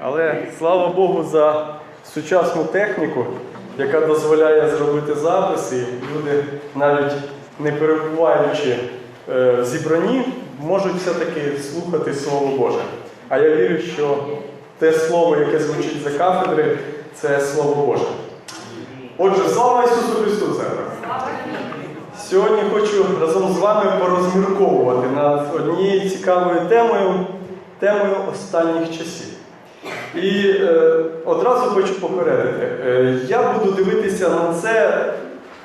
Але слава Богу за сучасну техніку, яка дозволяє зробити записи. Люди, навіть не перебуваючи е, в зібранні, можуть все-таки слухати Слово Боже. А я вірю, що те слово, яке звучить за кафедри, це Слово Боже. Отже, слава Ісусу Христу! Сьогодні хочу разом з вами порозмірковувати над однією цікавою темою, темою останніх часів. І е, одразу хочу попередити, е, я буду дивитися на це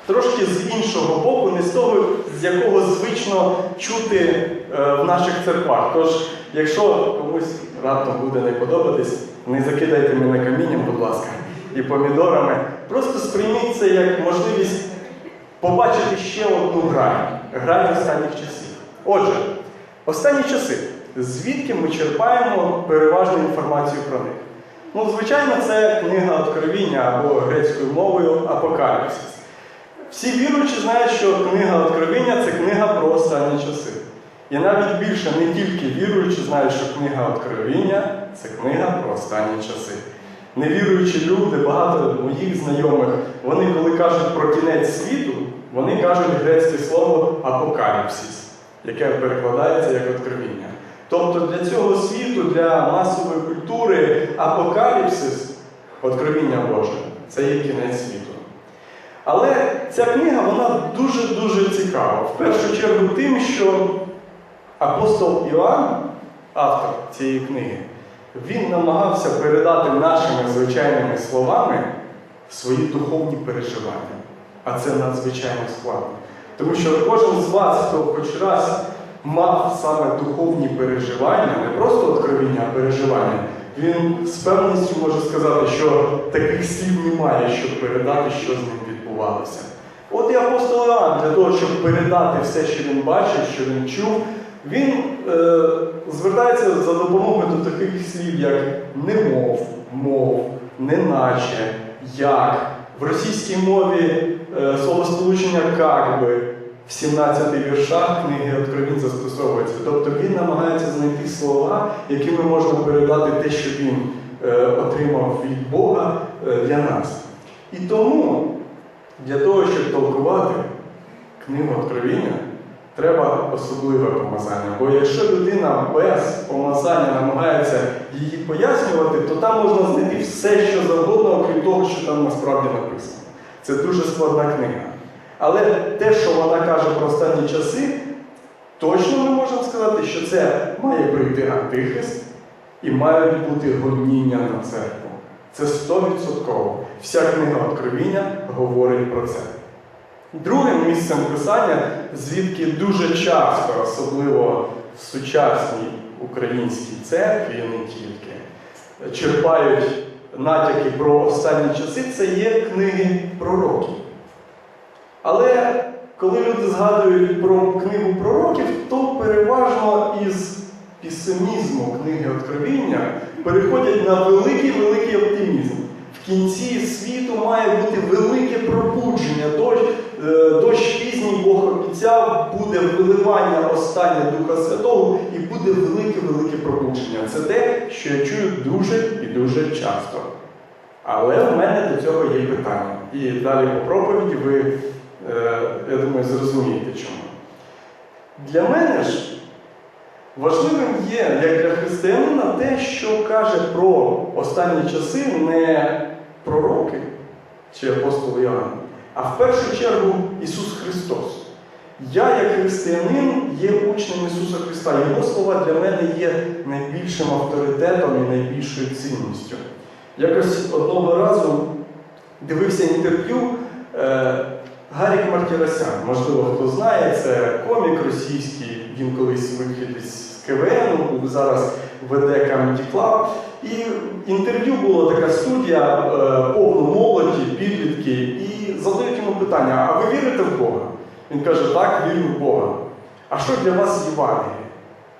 трошки з іншого боку, не з того, з якого звично чути е, в наших церквах. Тож, якщо комусь раптом буде не подобатись, не закидайте мене камінням, будь ласка, і помідорами. Просто сприйміть це як можливість побачити ще одну грань грань останніх часів. Отже, останні часи. Звідки ми черпаємо переважну інформацію про них? Ну, звичайно, це книга Откровіння або грецькою мовою Апокаліпсис. Всі віруючі знають, що книга Откровіння це книга про останні часи. І навіть більше не тільки віруючі знають, що книга Откровіння це книга про останні часи. Невіруючі люди, багато моїх знайомих, вони, коли кажуть про кінець світу, вони кажуть грецьке слово апокаліпсис, яке перекладається як откровіння. Тобто для цього світу, для масової культури, апокаліпсис, откровіння Боже, це є кінець світу. Але ця книга вона дуже-дуже цікава. В першу чергу тим, що апостол Іоанн, автор цієї книги, він намагався передати нашими звичайними словами свої духовні переживання. А це надзвичайно складно. Тому що кожен з вас, хто хоч раз мав саме духовні переживання, не просто откровіння, а переживання, він з певністю може сказати, що таких слів немає, щоб передати, що з ним відбувалося. От і апостол Іоанн для того, щоб передати все, що він бачив, що він чув, він е, звертається за допомогою до таких слів, як немов, мов, неначе, як. В російській мові е, словосполучення как би 17 віршах книги Откровінь застосовується. Тобто він намагається знайти слова, якими можна передати те, що він е, отримав від Бога е, для нас. І тому для того, щоб толкувати книгу Откровіння, треба особливе помазання. Бо якщо людина без помазання намагається її пояснювати, то там можна знайти все, що завгодно, окрім того, що там насправді написано. Це дуже складна книга. Але те, що вона каже про останні часи, точно ми можемо сказати, що це має прийти Антихрист і мають бути гоніння на церкву. Це 100%. Вся книга Откровіння говорить про це. Другим місцем писання, звідки дуже часто, особливо в сучасній українській церкві, не тільки, черпають натяки про останні часи, це є книги пророків. Але коли люди згадують про книгу пророків, то переважно із пісимізму книги Откровіння переходять на великий-великий оптимізм. В кінці світу має бути велике пробудження. Дощ, е, дощ пізній Бог обіцяв, буде виливання останнє Духа Святого і буде велике-велике пробудження. Це те, що я чую дуже і дуже часто. Але в мене до цього є питання. І далі по проповіді ви, я думаю, зрозумієте чому. Для мене ж важливим є, як для християнина, те, що каже про останні часи не пророки чи апостол Іоанн, а в першу чергу Ісус Христос. Я, як християнин, є учнем Ісуса Христа. Його слова для мене є найбільшим авторитетом і найбільшою цінністю. Якось одного разу дивився інтерв'ю е, Мартіросян. Можливо, хто знає, це комік російський, він колись вихід із КВН, зараз веде Comedy Club. І інтерв'ю була така студія, е, повно молоді, підлітки, і задають йому питання: а ви вірите в Бога? Він каже, так, вірю в Бога. А що для вас Євангеліє?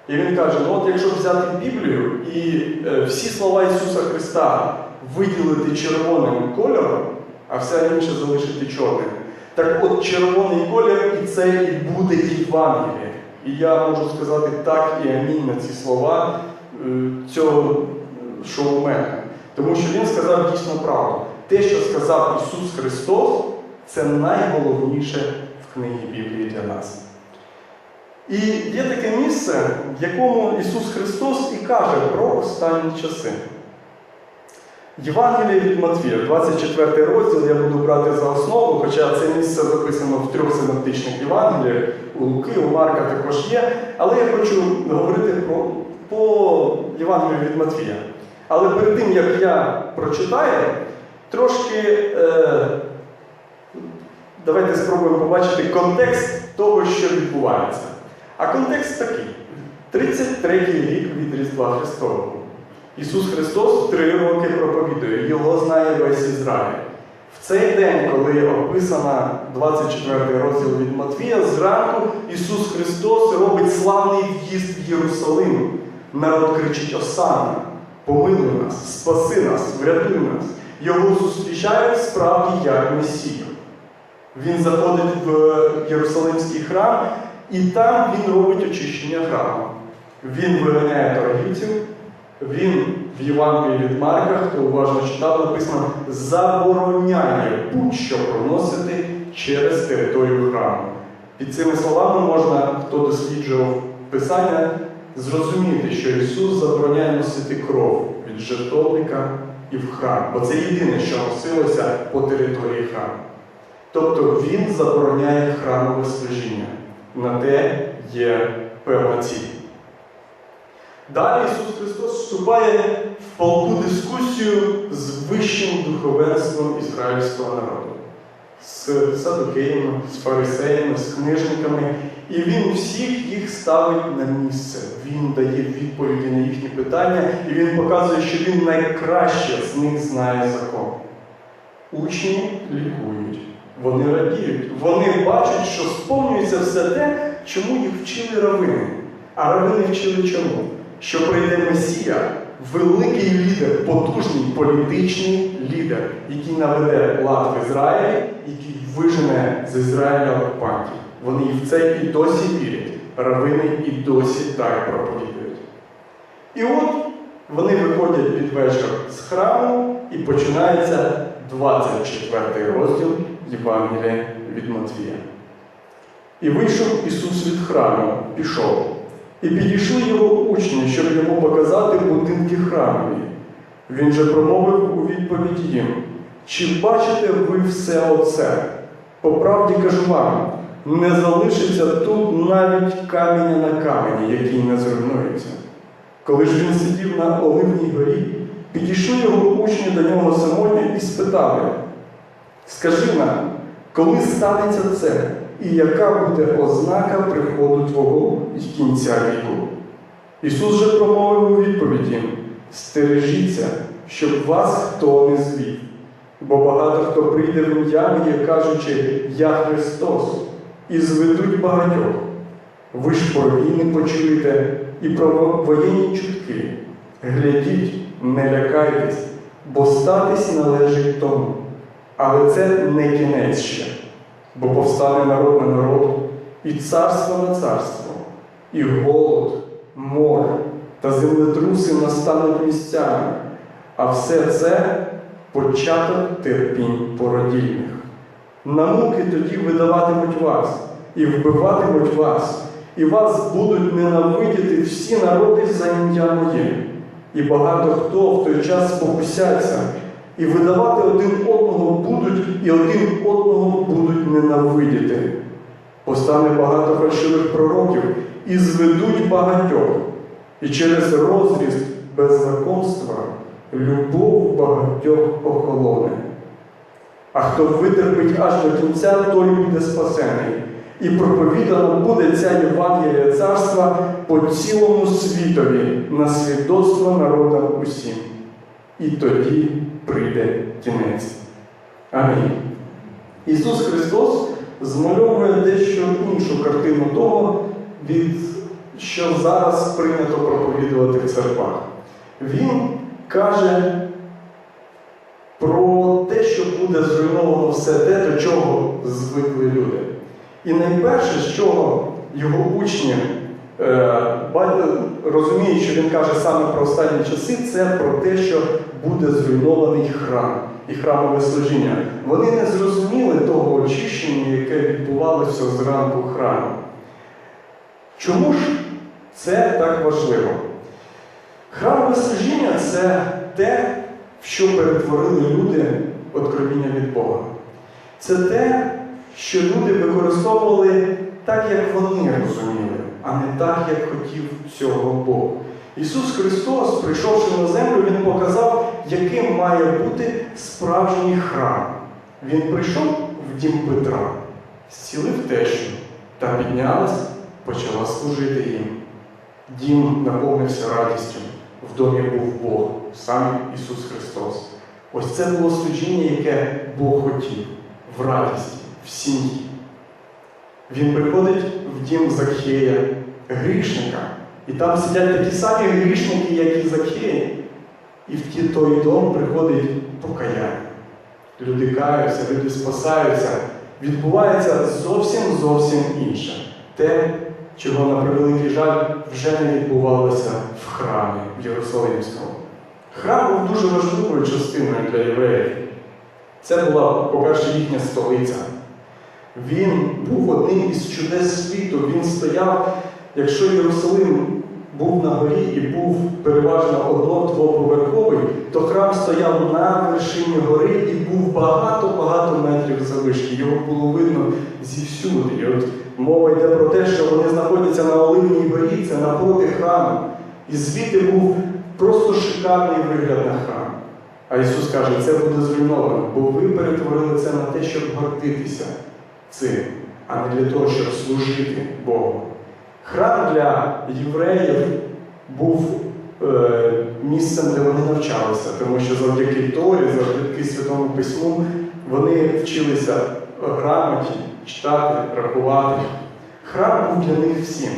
І він каже: ну от якщо взяти Біблію і е, всі слова Ісуса Христа виділити червоним кольором, а все інше залишити чорним, так от червоний колір і це і буде Євангеліє. І я можу сказати так і амінь на ці слова. Е, Цього шоуменом. Тому що він сказав дійсно правду. Те, що сказав Ісус Христос, це найголовніше в книгі Біблії для нас. І є таке місце, в якому Ісус Христос і каже про останні часи. Євангеліє від Матвія, 24 розділ, я буду брати за основу, хоча це місце записано в трьох синоптичних Євангеліях, у Луки, у Марка також є. Але я хочу говорити про, по Євангелію від Матвія. Але перед тим, як я прочитаю, трошки е, давайте спробуємо побачити контекст того, що відбувається. А контекст такий: 33-й рік від Різдва Христового. Ісус Христос три роки проповідує, Його знає весь Ізраїль. В цей день, коли описана 24 розділ від Матвія, зранку Ісус Христос робить славний в'їзд в Єрусалим. Народ кричить Осана, помилуй нас, спаси нас, врятуй нас. Його зустрічають справді як Месію. Він заходить в Єрусалимський храм, і там він робить очищення храму. Він виганяє торгівців, він в Євангелії від Марка, хто уважно читав, написано, забороняє будь-що проносити через територію храму. Під цими словами можна, хто досліджував Писання, зрозуміти, що Ісус забороняє носити кров від жертовника і в храм, бо це єдине, що носилося по території храму. Тобто Він забороняє храмове служіння. На те є певна ціль. Далі Ісус Христос вступає в палку дискусію з вищим духовенством ізраїльського народу, з садокеями, з фарисеями, з книжниками, і Він всіх їх ставить на місце. Він дає відповіді на їхні питання, і він показує, що він найкраще з них знає закон. Учні лікують, вони радіють, вони бачать, що сповнюється все те, чому їх вчили равини. А равини вчили чому? Що прийде Месія, великий лідер, потужний політичний лідер, який наведе лад в Ізраїлі, який вижене з Ізраїля окупантів. Вони в це і досі вірять. Равини і досі так проповідують. І от вони виходять під вечір з храму і починається 24 розділ Євангелія від Матвія. І вийшов Ісус від храму, пішов. І підійшли його учні, щоб йому показати будинки храмові. Він же промовив у відповідь їм: Чи бачите ви все оце? По правді кажу вам, не залишиться тут навіть каменя на камені, який не зруйнується. Коли ж він сидів на Оливній горі, підійшли його учні до нього самотньо і спитали: Скажи нам, коли станеться це, і яка буде ознака приходу Твого і кінця віку? Ісус же промовив у відповідь їм, стережіться, щоб вас хто не звів. Бо багато хто прийде в ім'я кажучи, Я Христос, і зведуть багатьох. Ви ж про війни почуєте і про воєнні чутки. Глядіть, не лякайтесь, бо статись належить тому. Але це не кінець ще, бо повстане народ на народ, і царство на царство, і голод, море та землетруси настануть місцями, а все це початок терпінь породільних. На муки тоді видаватимуть вас і вбиватимуть вас, і вас будуть ненавидіти всі народи за ім'я моє. І багато хто в той час покусяться, і видавати один одного будуть, і один одного будуть ненавидіти. Постане багато фальшивих пророків і зведуть багатьох, і через розріст беззаконства любов багатьох охолоне. А хто витерпить аж до кінця, той буде спасений. І проповідано буде ця Євангелія царства по цілому світові на свідоцтво народам усім. І тоді прийде кінець. Амінь. Ісус Христос змальовує дещо іншу картину того, від що зараз прийнято проповідувати в церквах. Він каже про те, що буде зруйновано все те, до чого звикли люди. І найперше, з чого його учні е, розуміють, що він каже саме про останні часи, це про те, що буде зруйнований храм і храмове служіння. Вони не зрозуміли того очищення, яке відбувалося зранку храму. Чому ж це так важливо? Храмове служіння це те, в що перетворили люди откровіння від Бога. Це те, що люди використовували так, як вони розуміли, а не так, як хотів цього Бог. Ісус Христос, прийшовши на землю, Він показав, яким має бути справжній храм. Він прийшов в дім Петра, зцілив тещу та піднялась, почала служити їм. Дім наповнився радістю. В домі був Бог, сам Ісус Христос. Ось це було служіння, яке Бог хотів в радісті, в сім'ї. Він приходить в дім Закхея, грішника, і там сидять такі самі грішники, як і Закхеї. І в той дом приходить покаяння. Люди каються, люди спасаються. Відбувається зовсім зовсім інше. Те, чого на превеликий жаль вже не відбувалося в храмі в Єрусалимському. Храм був дуже важливою частиною для євреїв. Це була, по-перше, їхня столиця. Він був одним із чудес світу. Він стояв, якщо Єрусалим був на горі і був переважно одно-двоповерховий, то храм стояв на вершині гори і був багато-багато метрів завишки. Його було видно зівсюди. І от мова йде про те, що вони знаходяться на Оливній горі, це напроти храму. І звідти був просто шикарний вигляд на храм. А Ісус каже, це буде зруйновано, бо ви перетворили це на те, щоб гордитися цим, а не для того, щоб служити Богу. Храм для євреїв був е, місцем, де вони навчалися, тому що завдяки Торі, завдяки Святому Письму, вони вчилися грамоті, читати, рахувати. Храм був для них всім.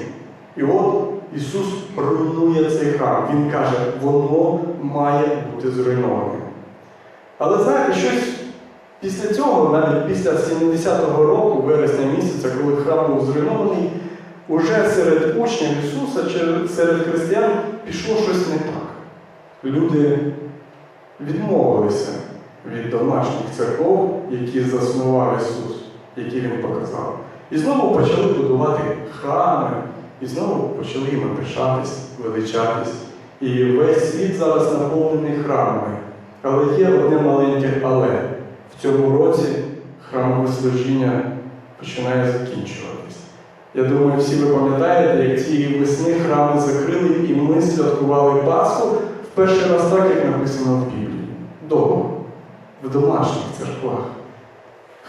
І от Ісус руйнує цей храм. Він каже, воно має бути зруйнованим. Але знаєте, щось після цього, навіть після 70-го року, вересня місяця, коли храм був зруйнований, уже серед учнів Ісуса, серед християн пішло щось не так. Люди відмовилися від домашніх церков, які заснував Ісус, які Він показав. І знову почали будувати храми, і знову почали їм пишатись, величатись. І весь світ зараз наповнений храмами. Але є одне маленьке але. В цьому році храмове служіння починає закінчуватись. Я думаю, всі ви пам'ятаєте, як цієї весни храми закрили, і ми святкували Пасху в перший раз так, як написано в Біблії. Дома, в домашніх церквах.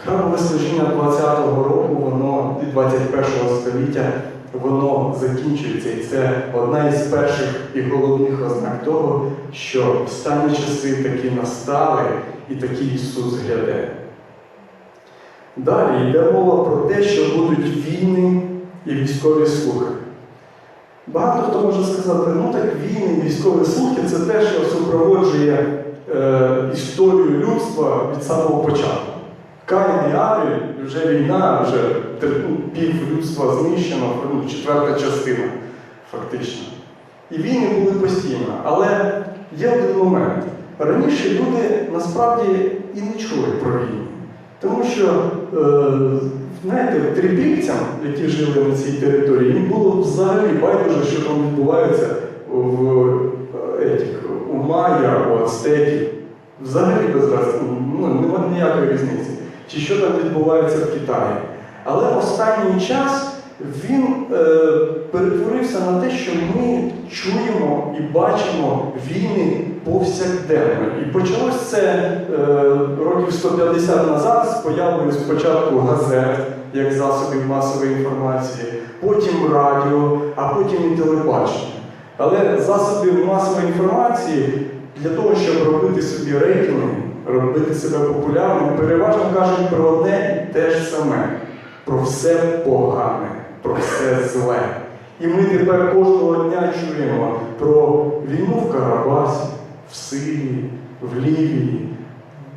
Храмове служіння 20-го року, воно і 21-го століття, воно закінчується. І це одна із перших і головних ознак того, що останні часи таки настали і такий Ісус гляде. Далі йде мова про те, що будуть війни і військові слухи. Багато хто може сказати, ну так війни і військові слухи це те, що супроводжує е, історію людства від самого початку. Каїн і Авель, вже війна, вже ну, пів людства знищено, ну, четверта частина, фактично. І війни були постійно. Але є один момент. Раніше люди насправді і не чули про війни. Тому що, е, знаєте, трипільцям, які жили на цій території, їм було взагалі байдуже, що там відбувається в е, етіх, у майя, у ацтеків. Взагалі без разниці, ну, немає ніякої різниці. Чи що там відбувається в Китаї. Але останній час він е, перетворився на те, що ми чуємо і бачимо війни повсякденно. І почалось це е, років 150 назад з появою спочатку газет як засобів масової інформації, потім радіо, а потім і телебачення. Але засобів масової інформації для того, щоб робити собі рейтинги, робити себе популярним, переважно кажуть про одне і те ж саме, про все погане, про все зле. І ми тепер кожного дня чуємо про війну в Карабасі, в Сирії, в Лівії,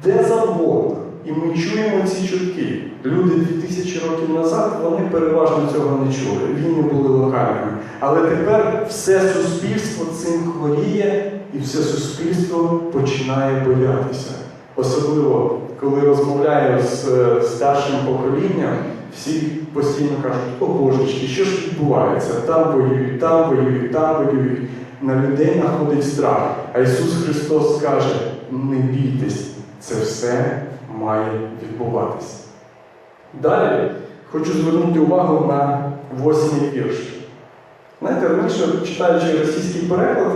де завгодно. І ми чуємо ці чутки. люди 2000 років назад вони переважно цього не чули. Війни були локальними. Але тепер все суспільство цим хворіє, і все суспільство починає боятися. Особливо, коли розмовляю з е, старшим поколінням, всі постійно кажуть, о божечки, що ж відбувається? Там воюють, там воюють, там воюють. На людей находить страх. А Ісус Христос каже: не бійтесь, це все має відбуватися. Далі хочу звернути увагу на восьмий вірш. Знаєте, раніше, читаючи російський переклад,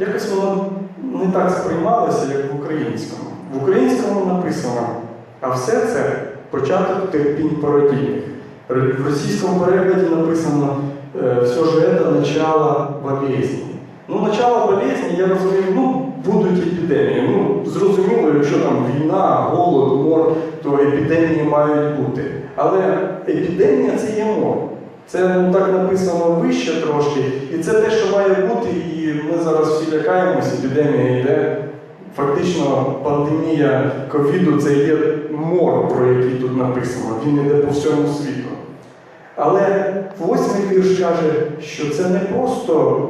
якось воно не так сприймалося, як в українському. В українському написано, а все це початок терпінь породільних. В російському перекладі написано е, все ж це начало болезні. Ну, начало болезні, я розумію, ну, будуть епідемії. Ну, зрозуміло, якщо там війна, голод, мор, то епідемії мають бути. Але епідемія це є мор. Це ну, так написано вище трошки, і це те, що має бути, і ми зараз всі лякаємося, епідемія йде. Фактично, пандемія ковіду це є мор, про який тут написано. Він йде по всьому світу. Але восьмий вірш каже, що це не просто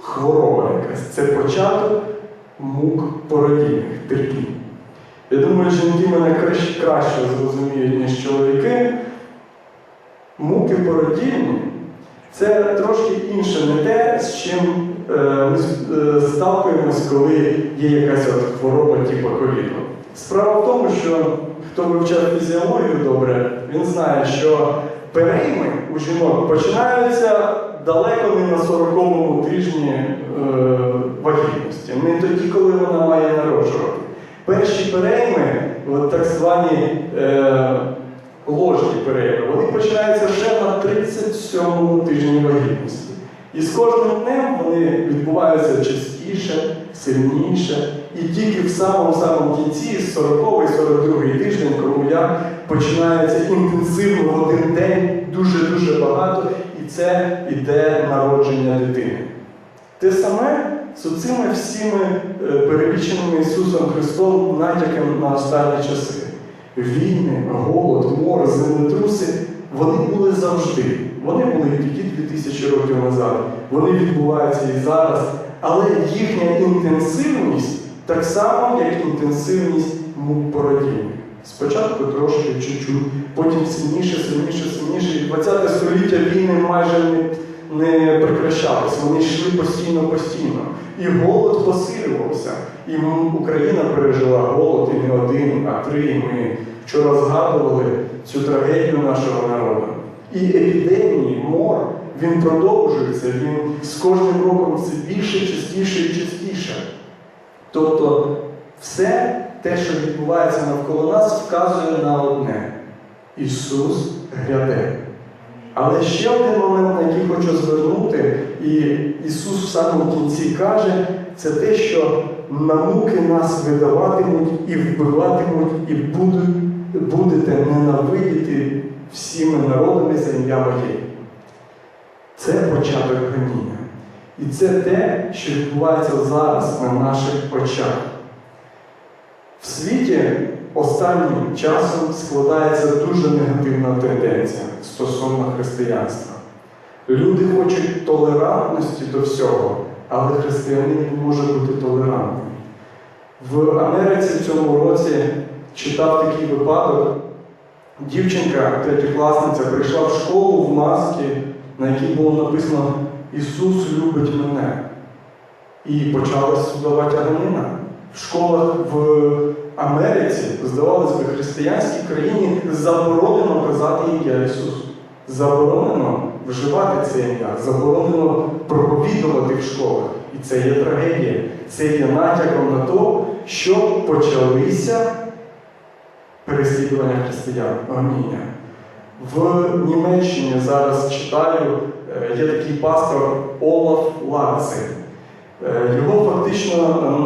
хвороба якась, це початок мук породільних, терпінь. Я думаю, жінки мене краще, зрозуміють, ніж чоловіки. Муки породільні це трошки інше, не те, з чим ми е, сталкуємось, коли є якась от хвороба типу ковіду. Справа в тому, що хто вивчав фізіологію добре, він знає, що перейми у жінок починаються далеко не на 40-му тижні е, вагітності, не тоді, коли вона має народжувати. Перші перейми, от так звані е, ложні перейми, вони починаються ще на 37-му тижні вагітності. І з кожним днем вони відбуваються частіше, сильніше. І тільки в самому-самому кінці, 40-й, 42-й тиждень, кровояк починається інтенсивно в один день, дуже-дуже багато, і це іде народження дитини. Те саме з цими всіми е, переліченими Ісусом Христом натяками на останні часи. Війни, голод, мор, землетруси, вони були завжди. Вони були і тоді 2000 років назад. Вони відбуваються і зараз. Але їхня інтенсивність так само, як інтенсивність мук породіння. Спочатку трошки чуть-чуть, потім сильніше, сильніше, сильніше. І 20 століття війни майже не, не прекращались. Вони йшли постійно-постійно. І голод посилювався. І Україна пережила голод і не один, а три. Ми вчора згадували цю трагедію нашого народу. І епідемії, мор, він продовжується, він з кожним роком все більше, частіше і частіше. Тобто все те, що відбувається навколо нас, вказує на одне: Ісус гряде. Але ще один момент, на який хочу звернути, і Ісус в самому кінці каже, це те, що на муки нас видаватимуть і вбиватимуть, і будуть, будете ненавидіти всіми народами за ім'я Моє. Це початок гоніння. І це те, що відбувається зараз на наших очах. В світі останнім часом складається дуже негативна тенденція стосовно християнства. Люди хочуть толерантності до всього, але християнин не може бути толерантним. В Америці в цьому році читав такий випадок. Дівчинка, третєкласниця, прийшла в школу в масці, на якій було написано Ісус любить мене. І почалась судова тяганина. В школах в Америці, здавалось би, християнській країні заборонено казати ім'я Ісус. Заборонено вживати це ім'я, заборонено проповідувати в школах. І це є трагедія. Це є натяком на те, що почалися переслідування християн, гоніння. В Німеччині зараз читаю, е, є такий пастор Олаф Лацин. Е, Його фактично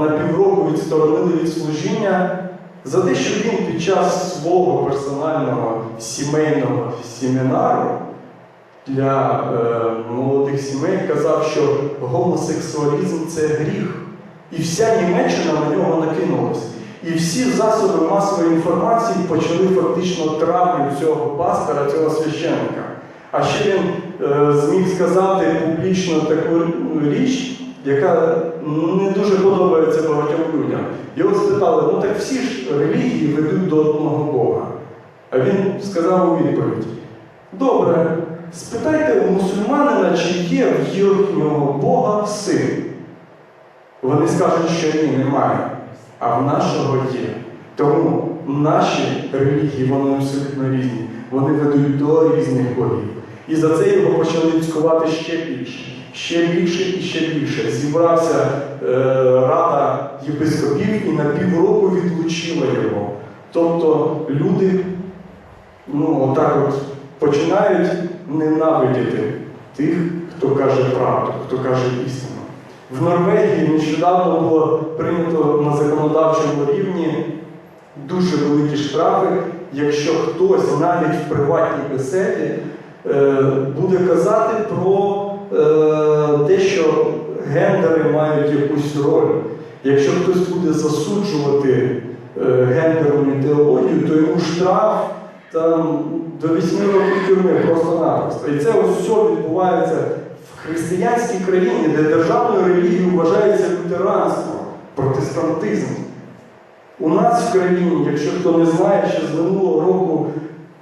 на півроку відсторонили від служіння за те, що він під час свого персонального сімейного семінару для е, молодих сімей казав, що гомосексуалізм це гріх. І вся Німеччина на нього накинулася. І всі засоби масової інформації почали фактично травлю цього пастора, цього священника. А ще він е, зміг сказати публічно таку річ, яка не дуже подобається багатьом людям. Його спитали, ну так всі ж релігії ведуть до одного Бога. А він сказав у відповідь: Добре, спитайте у мусульманина, чи є в їхнього Бога син. Вони скажуть, що ні, немає. А в нашого є. Тому наші релігії, вони абсолютно різні. Вони ведуть до різних богів. І за це його почали цькувати ще більше, ще більше і ще більше. Зібрався е, рада єпископів і на півроку відлучила його. Тобто люди ну, отак от починають ненавидіти тих, хто каже правду, хто каже істину. В Норвегії нещодавно було прийнято на законодавчому рівні дуже великі штрафи, якщо хтось навіть в приватній беседі е, буде казати про е, те, що гендери мають якусь роль. Якщо хтось буде засуджувати е, гендерну ідеологію, то йому штраф там до 8 років тюрми просто-напросто. І це ось все відбувається в християнській країні, де державною релігією вважається лютеранство, протестантизм. У нас в країні, якщо хто не знає, ще з минулого року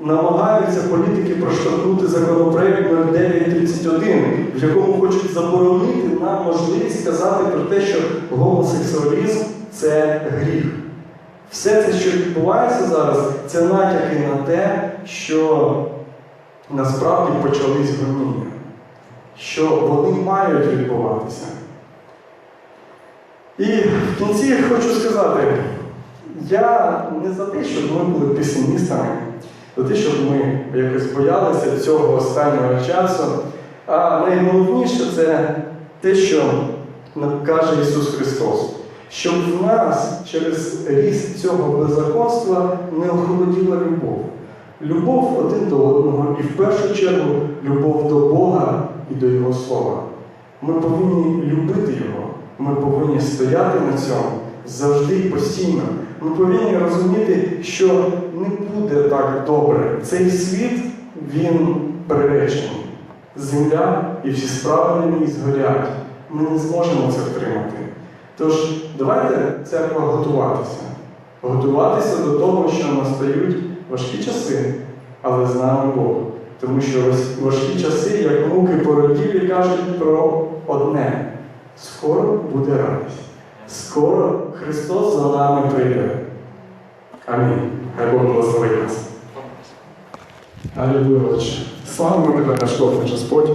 намагаються політики проштовхнути законопроект 0931, в якому хочуть заборонити нам можливість сказати про те, що гомосексуалізм це гріх. Все це, що відбувається зараз, це натяки на те, що насправді почались гоніння, що вони мають відбуватися. І в кінці хочу сказати, я не за те, щоб ми були песимістами, за те, щоб ми якось боялися цього останнього часу. А найголовніше це те, що каже Ісус Христос, щоб в нас через ріст цього беззаконства не охолоділа любов. Любов один до одного і в першу чергу любов до Бога і до Його Слова. Ми повинні любити Його, ми повинні стояти на цьому завжди і постійно. Ми повинні розуміти, що не буде так добре. Цей світ, він приречений. Земля і всі справи на ній згорять. Ми не зможемо це втримати. Тож давайте церква готуватися. Готуватися до того, що настають важкі часи, але з нами Бог. Тому що важкі часи, як муки породілі, кажуть про одне: скоро буде радість. Скоро Христос за нами прийде. Амінь. Хай Бог благословить нас. Алілуя, Отче. Слава тебе, наш Бог, Господь.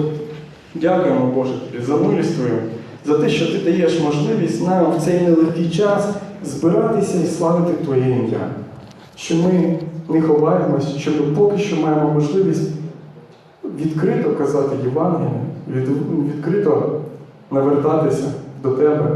Дякуємо, Боже, тобі за милість Твою, за те, що ти даєш можливість нам в цей нелегкий час збиратися і славити Твоє ім'я. Що ми не ховаємось, що ми поки що маємо можливість відкрито казати Євангеліє, від- відкрито навертатися до Тебе.